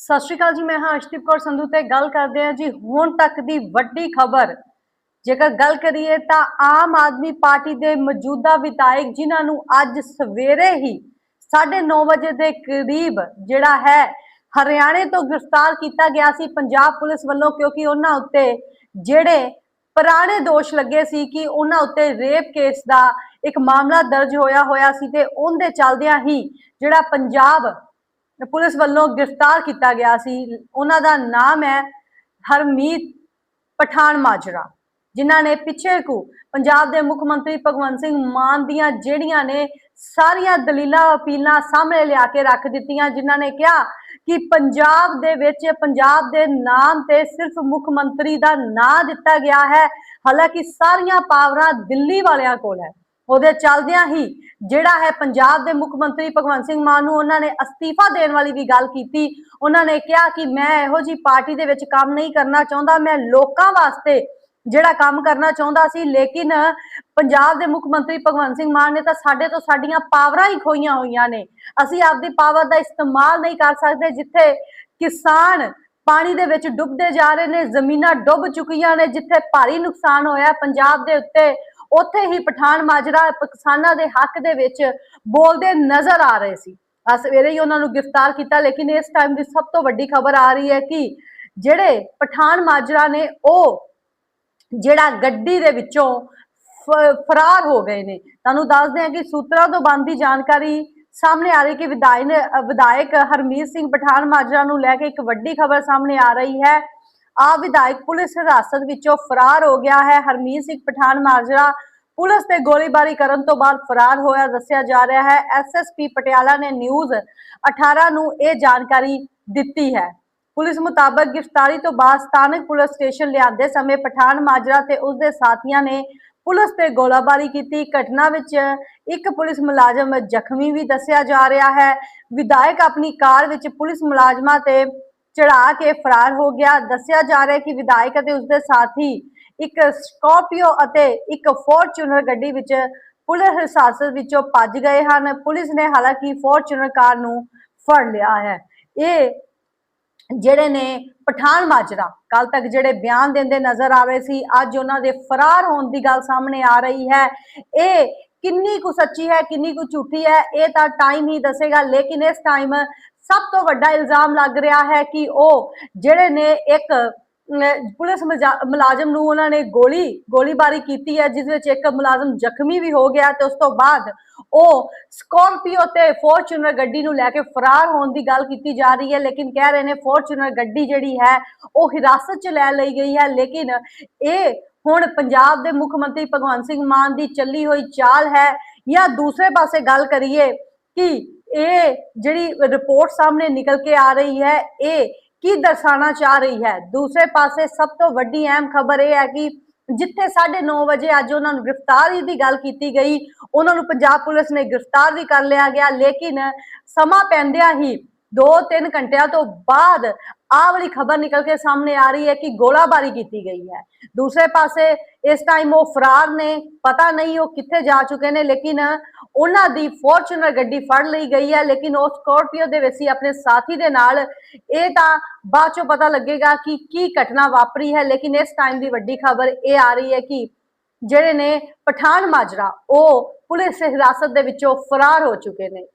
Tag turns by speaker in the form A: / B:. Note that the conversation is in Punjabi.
A: ਸਤਿ ਸ਼੍ਰੀ ਅਕਾਲ ਜੀ, ਮੈਂ ਹਾਂ ਅਰਸ਼ਦੀਪ ਕੌਰ ਸੰਧੂ ਤੇ ਗੱਲ ਕਰਦੇ ਹਾਂ ਜੀ ਹੁਣ ਤੱਕ ਦੀ ਵੱਡੀ ਖਬਰ। ਜੇਕਰ ਗੱਲ ਕਰੀਏ ਤਾਂ ਆਮ ਆਦਮੀ ਪਾਰਟੀ ਦੇ ਮੌਜੂਦਾ ਵਿਧਾਇਕ ਜਿਨ੍ਹਾਂ ਨੂੰ ਅੱਜ ਸਵੇਰੇ ਹੀ 9:30 ਵਜੇ ਦੇ ਕਰੀਬ ਜਿਹੜਾ ਹੈ ਹਰਿਆਣੇ ਤੋਂ ਗ੍ਰਿਫਤਾਰ ਕੀਤਾ ਗਿਆ ਸੀ ਪੰਜਾਬ ਪੁਲਿਸ ਵੱਲੋਂ, ਕਿਉਂਕਿ ਉਹਨਾਂ ਉੱਤੇ ਜਿਹੜੇ ਪੁਰਾਣੇ ਦੋਸ਼ ਲੱਗੇ ਸੀ ਕਿ ਉਹਨਾਂ ਉੱਤੇ ਰੇਪ ਕੇਸ ਦਾ ਇੱਕ ਮਾਮਲਾ ਦਰਜ ਹੋਇਆ ਹੋਇਆ ਸੀ ਤੇ ਉਹਦੇ ਚੱਲਦਿਆਂ ਹੀ ਜਿਹੜਾ ਪੰਜਾਬ ਪੁਲਿਸ ਵੱਲੋਂ ਗ੍ਰਿਫਤਾਰ ਕੀਤਾ ਗਿਆ ਸੀ। ਉਹਨਾਂ ਦਾ ਨਾਮ ਹੈ ਹਰਮੀਤ ਪਠਾਨ ਮਾਜਰਾ, ਜਿਨ੍ਹਾਂ ਨੇ ਪਿੱਛੇ ਕੁ ਪੰਜਾਬ ਦੇ ਮੁੱਖ ਮੰਤਰੀ ਭਗਵੰਤ ਸਿੰਘ ਮਾਨ ਦੀਆਂ ਜਿਹੜੀਆਂ ਨੇ ਸਾਰੀਆਂ ਦਲੀਲਾਂ, ਅਪੀਲਾਂ ਸਾਹਮਣੇ ਲਿਆ ਕੇ ਰੱਖ ਦਿੱਤੀਆਂ, ਜਿਨ੍ਹਾਂ ਨੇ ਕਿਹਾ ਕਿ ਪੰਜਾਬ ਦੇ ਵਿੱਚ ਪੰਜਾਬ ਦੇ ਨਾਮ ਤੇ ਸਿਰਫ ਮੁੱਖ ਮੰਤਰੀ ਦਾ ਨਾਂ ਦਿੱਤਾ ਗਿਆ ਹੈ। ਹਾਲਾਂਕਿ ਸਾਰੀਆਂ ਪਾਵਰਾਂ ਦਿੱਲੀ ਵਾਲਿਆਂ ਕੋਲ ਹੈ। ਉਹਦੇ ਚੱਲਦਿਆਂ ਹੀ ਜਿਹੜਾ ਹੈ ਪੰਜਾਬ ਦੇ ਮੁੱਖ ਮੰਤਰੀ ਭਗਵੰਤ ਸਿੰਘ ਮਾਨ ਨੂੰ ਉਹਨਾਂ ਨੇ ਅਸਤੀਫਾ ਦੇਣ ਵਾਲੀ ਵੀ ਗੱਲ ਕੀਤੀ। ਉਹਨਾਂ ਨੇ ਕਿਹਾ ਕਿ ਮੈਂ ਇਹੋ ਜੀ ਪਾਰਟੀ ਦੇ ਵਿੱਚ ਕੰਮ ਨਹੀਂ ਕਰਨਾ ਚਾਹੁੰਦਾ, ਮੈਂ ਲੋਕਾਂ ਵਾਸਤੇ ਜਿਹੜਾ ਕੰਮ ਕਰਨਾ ਚਾਹੁੰਦਾ ਸੀ, ਲੇਕਿਨ ਪੰਜਾਬ ਦੇ ਮੁੱਖ ਮੰਤਰੀ ਭਗਵੰਤ ਸਿੰਘ ਮਾਨ ਨੇ ਤਾਂ ਸਾਡੇ ਤੋਂ ਸਾਡੀਆਂ ਪਾਵਰਾਂ ਹੀ ਖੋਈਆਂ ਹੋਈਆਂ ਨੇ। ਅਸੀਂ ਆਪਦੀ ਪਾਵਰ ਦਾ ਇਸਤੇਮਾਲ ਨਹੀਂ ਕਰ ਸਕਦੇ, ਜਿੱਥੇ ਕਿਸਾਨ ਪਾਣੀ ਦੇ ਵਿੱਚ ਡੁੱਬਦੇ ਜਾ ਰਹੇ ਨੇ, ਜ਼ਮੀਨਾਂ ਡੁੱਬ ਚੁੱਕੀਆਂ ਨੇ, ਜਿੱਥੇ ਭਾਰੀ ਨੁਕਸਾਨ ਹੋਇਆ, ਪੰਜਾਬ ਦੇ ਉੱਤੇ ਉੱਥੇ ਹੀ ਪਠਾਨ ਮਾਜਰਾ ਕਿਸਾਨਾਂ ਦੇ ਹੱਕ ਦੇ ਵਿੱਚ ਬੋਲਦੇ ਨਜ਼ਰ ਆ ਰਹੇ ਸੀ। ਆ ਸਵੇਰੇ ਹੀ ਉਹਨਾਂ ਨੂੰ ਗ੍ਰਿਫਤਾਰ ਕੀਤਾ, ਲੇਕਿਨ ਇਸ ਟਾਈਮ ਦੀ ਸਭ ਤੋਂ ਵੱਡੀ ਖਬਰ ਆ ਰਹੀ ਹੈ ਕਿ ਜਿਹੜੇ ਪਠਾਨ ਮਾਜਰਾ ਨੇ, ਉਹ ਜਿਹੜਾ ਗੱਡੀ ਦੇ ਵਿੱਚੋਂ ਫਰਾਰ ਹੋ ਗਏ ਨੇ। ਤੁਹਾਨੂੰ ਦੱਸਦੇ ਹਾਂ ਕਿ ਸੂਤਰਾਂ ਤੋਂ ਬੰਦੀ ਜਾਣਕਾਰੀ ਸਾਹਮਣੇ ਆ ਰਹੀ ਕਿ ਵਿਧਾਇਕ ਵਿਧਾਇਕ ਹਰਮੀਤ ਸਿੰਘ ਪਠਾਨ ਮਾਜਰਾ ਨੂੰ ਲੈ ਕੇ ਇੱਕ ਵੱਡੀ ਖਬਰ ਸਾਹਮਣੇ ਆ ਰਹੀ ਹੈ। ਆ ਵਿਧਾਇਕ ਪੁਲਿਸ ਹਿਰਾਸਤ ਵਿੱਚੋਂ ਫਰਾਰ ਹੋ ਗਿਆ ਹੈ। ਹਰਮੀਤ ਸਿੰਘ ਪਠਾਨ ਮਾਜਰਾ ਪੁਲਿਸ ਤੇ ਗੋਲੀਬਾਰੀ ਕਰਨ ਤੋਂ ਬਾਅਦ ਫਰਾਰ ਹੋਇਆ ਦੱਸਿਆ ਜਾ ਰਿਹਾ ਹੈ। ਐਸਐਸਪੀ ਪਟਿਆਲਾ ਨੇ ਨਿਊਜ਼ 18 ਨੂੰ ਇਹ ਜਾਣਕਾਰੀ ਦਿੱਤੀ ਹੈ। ਪੁਲਿਸ ਮੁਤਾਬਕ ਗ੍ਰਿਫਤਾਰੀ ਤੋਂ ਬਾਅਦ ਸਥਾਨਕ ਪੁਲਿਸ ਸਟੇਸ਼ਨ ਲਿਆਂਦੇ ਸਮੇਂ ਪਠਾਨ ਮਾਜਰਾ ਤੇ ਉਸ ਦੇ ਸਾਥੀਆਂ ਨੇ ਪੁਲਿਸ ਤੇ ਗੋਲਾਬਾਰੀ ਕੀਤੀ। ਘਟਨਾ ਵਿੱਚ ਇੱਕ ਪੁਲਿਸ ਮੁਲਾਜ਼ਮ ਜ਼ਖਮੀ ਵੀ ਦੱਸਿਆ ਜਾ ਰਿਹਾ ਹੈ। ਵਿਧਾਇਕ ਆਪਣੀ ਕਾਰ ਵਿੱਚ ਪੁਲਿਸ ਮੁਲਾਜ਼ਮਾਂ ਤੇ ਚੜਾ ਕੇ ਫਰਾਰ ਹੋ ਗਿਆ। ਦੱਸਿਆ ਜਾ ਰਿਹਾ ਹੈ ਕਿ ਵਿਧਾਇਕ ਅਤੇ ਉਸਦੇ ਸਾਥੀ ਇੱਕ ਸਕਾਰਪੀਓ ਅਤੇ ਇੱਕ ਫੋਰਚੂਨਰ ਗੱਡੀ ਵਿੱਚ ਪੁਲਿਸ ਹਿਰਾਸਤ ਵਿੱਚੋਂ ਭੱਜ ਗਏ ਹਨ। ਪੁਲਿਸ ਨੇ ਹਾਲਾਂਕਿ ਫੋਰਚੂਨਰ ਕਾਰ ਨੂੰ ਫੜ ਲਿਆ ਹੈ। ਇਹ ਜਿਹੜੇ ਨੇ ਪਠਾਨ ਮਾਜਰਾ ਕੱਲ ਤੱਕ ਜਿਹੜੇ ਬਿਆਨ ਦਿੰਦੇ ਨਜ਼ਰ ਆ ਰਹੇ ਸੀ, ਅੱਜ ਉਹਨਾਂ ਦੇ ਫਰਾਰ ਹੋਣ ਦੀ ਗੱਲ ਸਾਹਮਣੇ ਆ ਰਹੀ ਹੈ। ਇਹ ਕਿੰਨੀ ਕੁ ਸੱਚੀ ਹੈ, ਕਿੰਨੀ ਕੁ ਝੂਠੀ ਹੈ, ਇਹ ਤਾਂ ਟਾਈਮ ਹੀ ਦੱਸੇਗਾ, ਲੇਕਿਨ ਇਸ ਟਾਈਮ ਸਭ ਤੋਂ ਵੱਡਾ ਇਲਜ਼ਾਮ ਲੱਗ ਰਿਹਾ ਹੈ ਕਿ ਉਹ ਜਿਹੜੇ ਨੇ ਇੱਕ ਪੁਲਿਸ ਮੁਲਾਜ਼ਮ ਨੂੰ ਉਹਨਾਂ ਨੇ ਗੋਲੀ, ਗੋਲੀਬਾਰੀ ਕੀਤੀ ਹੈ, ਜਿਸ ਵਿੱਚ ਇੱਕ ਮੁਲਾਜ਼ਮ ਜ਼ਖਮੀ ਵੀ ਹੋ ਗਿਆ ਤੇ ਉਸ ਤੋਂ ਬਾਅਦ ਉਹ ਸਕਾਰਪੀਓ ਤੇ ਫੋਰਚੂਨਰ ਗੱਡੀ ਨੂੰ ਲੈ ਕੇ ਫਰਾਰ ਹੋਣ ਦੀ ਗੱਲ ਕੀਤੀ ਜਾ ਰਹੀ ਹੈ, ਲੇਕਿਨ ਕਹਿ ਰਹੇ ਨੇ ਫੋਰਚੂਨਰ ਗੱਡੀ ਜਿਹੜੀ ਹੈ, ਉਹ ਹਿਰਾਸਤ 'ਚ ਲੈ ਲਈ ਗਈ ਹੈ, ਲੇਕਿਨ ਇਹ ਹੁਣ ਪੰਜਾਬ ਦੇ ਮੁੱਖ ਮੰਤਰੀ ਭਗਵੰਤ ਸਿੰਘ ਮਾਨ ਦੀ ਚੱਲੀ ਹੋਈ ਚਾਲ ਹੈ ਜਾਂ ਦੂਸਰੇ ਪਾਸੇ ਗੱਲ ਕਰੀਏ ਕਿ ਇਹ ਜਿਹੜੀ ਰਿਪੋਰਟ ਸਾਹਮਣੇ ਨਿਕਲ ਕੇ ਆ ਰਹੀ ਹੈ, ਇਹ ਕੀ ਦਰਸਾਉਣਾ ਚਾਹ ਰਹੀ ਹੈ? ਦੂਸਰੇ ਪਾਸੇ ਸਭ ਤੋਂ ਵੱਡੀ ਅਹਿਮ ਖਬਰ ਇਹ ਹੈ ਕਿ ਜਿੱਥੇ 9:30 ਵਜੇ ਅੱਜ ਉਹਨਾਂ ਨੂੰ ਗ੍ਰਿਫਤਾਰੀ ਦੀ ਗੱਲ ਕੀਤੀ ਗਈ, ਉਹਨਾਂ ਨੂੰ ਪੰਜਾਬ ਪੁਲਿਸ ਨੇ ਗ੍ਰਿਫਤਾਰ ਵੀ ਕਰ ਲਿਆ ਗਿਆ, ਲੇਕਿਨ ਸਮਾਂ ਪੈਂਦਿਆਂ ਹੀ 2-3 ਘੰਟਿਆਂ ਤੋਂ ਬਾਅਦ ਆਹ ਵਾਲੀ ਖਬਰ ਨਿਕਲ ਕੇ ਸਾਹਮਣੇ ਆ ਰਹੀ ਹੈ ਕਿ ਗੋਲਾਬਾਰੀ ਕੀਤੀ ਗਈ ਹੈ। ਦੂਸਰੇ ਪਾਸੇ ਇਸ ਟਾਈਮ ਉਹ ਫਰਾਰ ਨੇ, ਪਤਾ ਨਹੀਂ ਉਹ ਕਿੱਥੇ ਜਾ ਚੁੱਕੇ ਨੇ, ਲੇਕਿਨ ਉਹਨਾਂ ਦੀ ਫੋਰਚੂਨਰ ਗੱਡੀ ਫੜ ਲਈ ਗਈ ਹੈ, ਲੇਕਿਨ ਉਹ ਸਕਾਰਪੀਓ ਦੇ ਵਿੱਚ ਸੀ ਆਪਣੇ ਸਾਥੀ ਦੇ ਨਾਲ, ਇਹ ਤਾਂ ਬਾਅਦ ਚੋਂ ਪਤਾ ਲੱਗੇਗਾ ਕਿ ਕੀ ਘਟਨਾ ਵਾਪਰੀ ਹੈ, ਲੇਕਿਨ ਇਸ ਟਾਈਮ ਦੀ ਵੱਡੀ ਖਬਰ ਇਹ ਆ ਰਹੀ ਹੈ ਕਿ ਜਿਹੜੇ ਨੇ ਪਠਾਨ ਮਾਜਰਾ, ਉਹ ਪੁਲਿਸ ਹਿਰਾਸਤ ਦੇ ਵਿੱਚੋਂ ਫਰਾਰ ਹੋ ਚੁੱਕੇ ਨੇ।